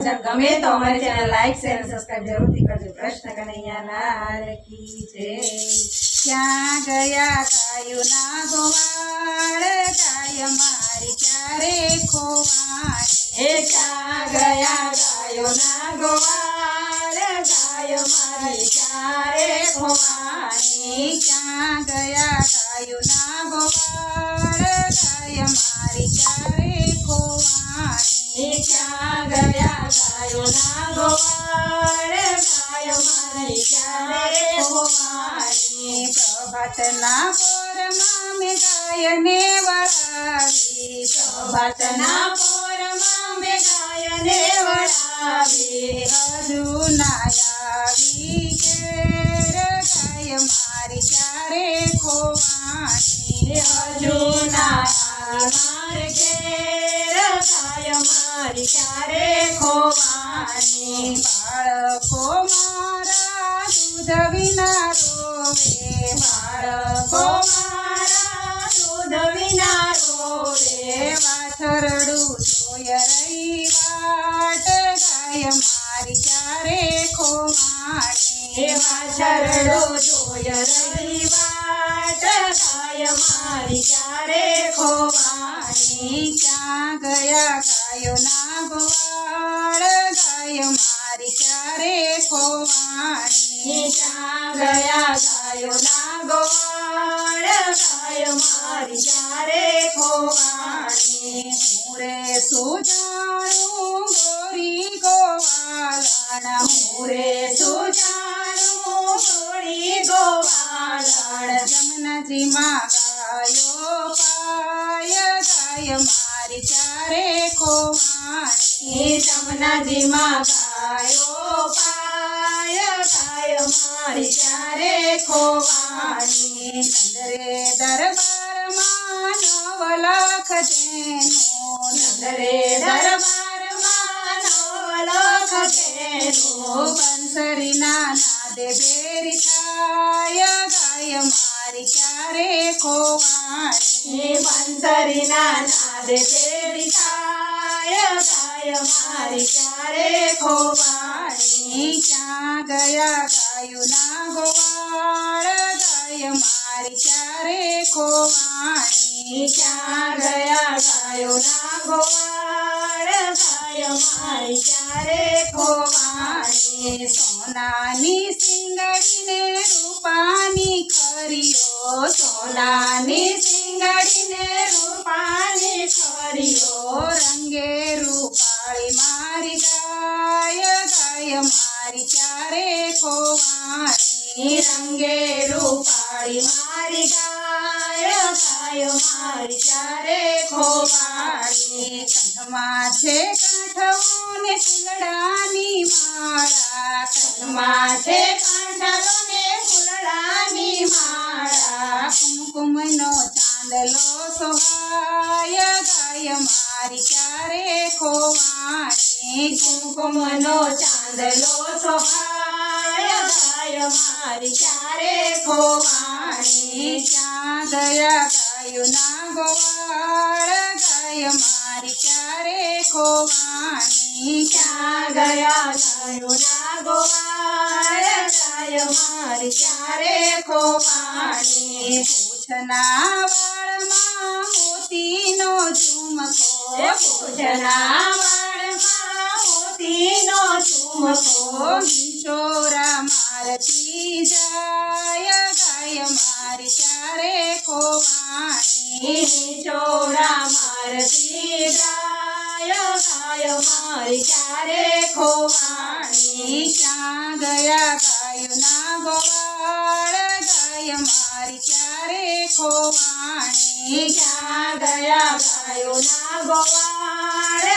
ગમે તો અમારી ચેનલ લાઈક શેર અને સબસ્ક્રાઇબ જરૂરથી કરજો કૃષ્ણ કનૈયા લાલ કી જય ક્યાં ગયા ગાયુના ગોવાળ ગાય મારી ક્યારે ખોવાય એ ક્યાં ગયા ગાયોના ગોવાળ ગાય મારી ક્યારે ખોવાની ક્યાં ગયા ગાયુના ગોવાળ પ્રભાતના પોરમાં મેં ગાયને વળાવી પ્રભાતના પોરમાં મેં ગાયને વળાવી હજુ ના આવી ઘેર ગાય મારી ક્યારે ખોવાની હજુ ના આવી મારે ઘેર ગાય મારી ક્યારે ખોવાની બાળકો મારા દૂધ વિના મારી ખોવાણી ક્યાં ગયા? ગાયો ના ગોવાળ, ગાયો મારી ક્યારે ખોવાણી ક્યાં ગયા? ગાયો ના ગોવાળ, ગાયો મારી ક્યારે ખોવાણી હું રે સુજાણું ગોરી ગોવાળાણા હું રે સુજાણું ગોરી ગોવાળણ જમનાજીમાં જમનાજીમાં ગાયો પાય ગાય મારી ચારે ખોવાની નંદરે દરબારમાં નવલખ જેનો નંદરે દરબારમાં નવલખ જેનો બંસરીના નાદે બેરી થાય, ગાય મારી ક્યારે ખોવાની. બંસરીના નાદે બેરી થાય. ગાય મારી ક્યારે ખોવાની ક્યાં ગયા ગાયુના ગોવાળ ગાય મારી ક્યારે ખોવાની ક્યાં ગયા ગાયોના ગોવાળ ગાય મારી ક્યારે ખોવાની સોનાની સિંગડીને રૂપાની ખરીઓ સોનાની સિંગડીને રૂપાની ખરીઓ गाय गाय मारी चारे को रंगे रूपारी मारी गाय गाय मारी चारे को मारी। कदमाचे काठवोने फुलडानी माळा कदमाचे काठवोने फुलडानी माळा कुमकुमनो चांदलो सोहाय गाय मारी चारे खो કુમકુમનો ચાંદલો સહાય ગાય મારી ક્યારે ખોવાણી? ચાંદયા ગયા ગાયુના ગોવાળ, ગાય મારી ક્યારે ખોવાણી? ક્યાં ગયા ગાયુના ગોવાળ, ગાય મારી ક્યારે ખોવાણી? પૂછના વાળમાં મોતીનો ઝુમકો પૂછના વાળમાં ઝુમકો ચોરા મારતી જાય ગાય મારી ચારે ખોવાની ચોરા મારતી જાય ગાય મારી ચારે ખોવાની ક્યાં ગયા ગાયુના ગોવાળ, ગાય મારી ચારે ખોવાની ક્યાં ગયા ગાયુના ગોવાળ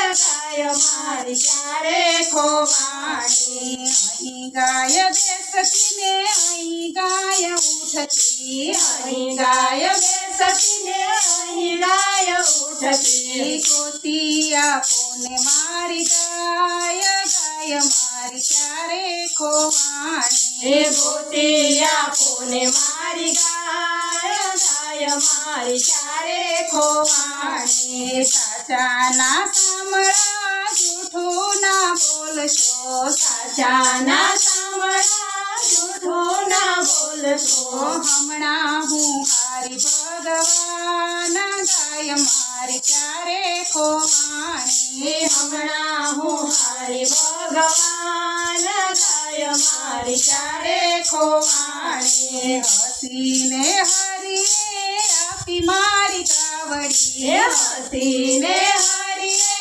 ગાય મારી ક્યારે ખોવાની? અહીં ગાય બેસતી ને અહીં ગાય ઉઠતી. અહીં ગાય બેસતી ને અહીં ગાય ઉઠતી. ગોતિયા કોને મારી ગાય? ગાય મારી ક્યારે ખોવાની? ગોતી ગોતિયા કોને મારી ગાય? ગાય મારી ચારે ખોવાણી સાચાના સામળા જૂઠ જૂઠું ના બોલશો સાચાના સાંભળા જૂઠું ના બોલશો હમણાં હું હારી ભગવાન ગાય મારી ક્યારે ખોવાણી હમણાં હું હારી ભગવાન ગાય મારી ચારે ખોવાણી હસીને હરીએ આપી મારી કાવડી હસીને. હરીએ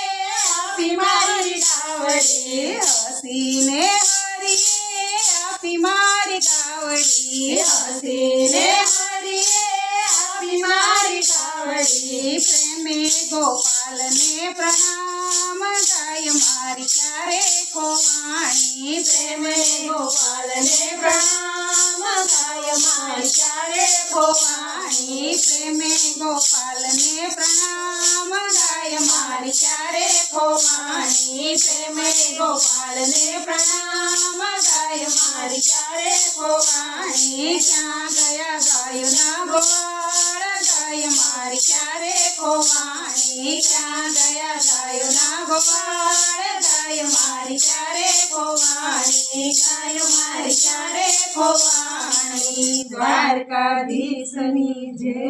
આપી મારી કાવડી હસીને હરીએ આપી મારી કાવડી હસીને હરીએ આપી મારી કાવડી પ્રેમે ગોપાલને પ્રણામ ગાય મારી ક્યારે ખોવાણી? પ્રેમે ગોપાલને પ્રણામ ગાય મારી ચારે ખોવાણી? પ્રેમે ગોપાલને પ્રણામ ગાય મારી ક્યારે ખોવાણી પ્રેમે ગોપાલને પ્રણામ ગાય મારી ચારે ખોવાણી ક્યાં ગયા ગાયોના ગોવાળ ગાય મારી ક્યારે ખોવાણી ક્યાં ગયા ગાયોના ગોવાળ ગાય મારી ક્યારે ખોવાણી ગાય મારી ચારે ખોવાણી દ્વારકાધીશની જય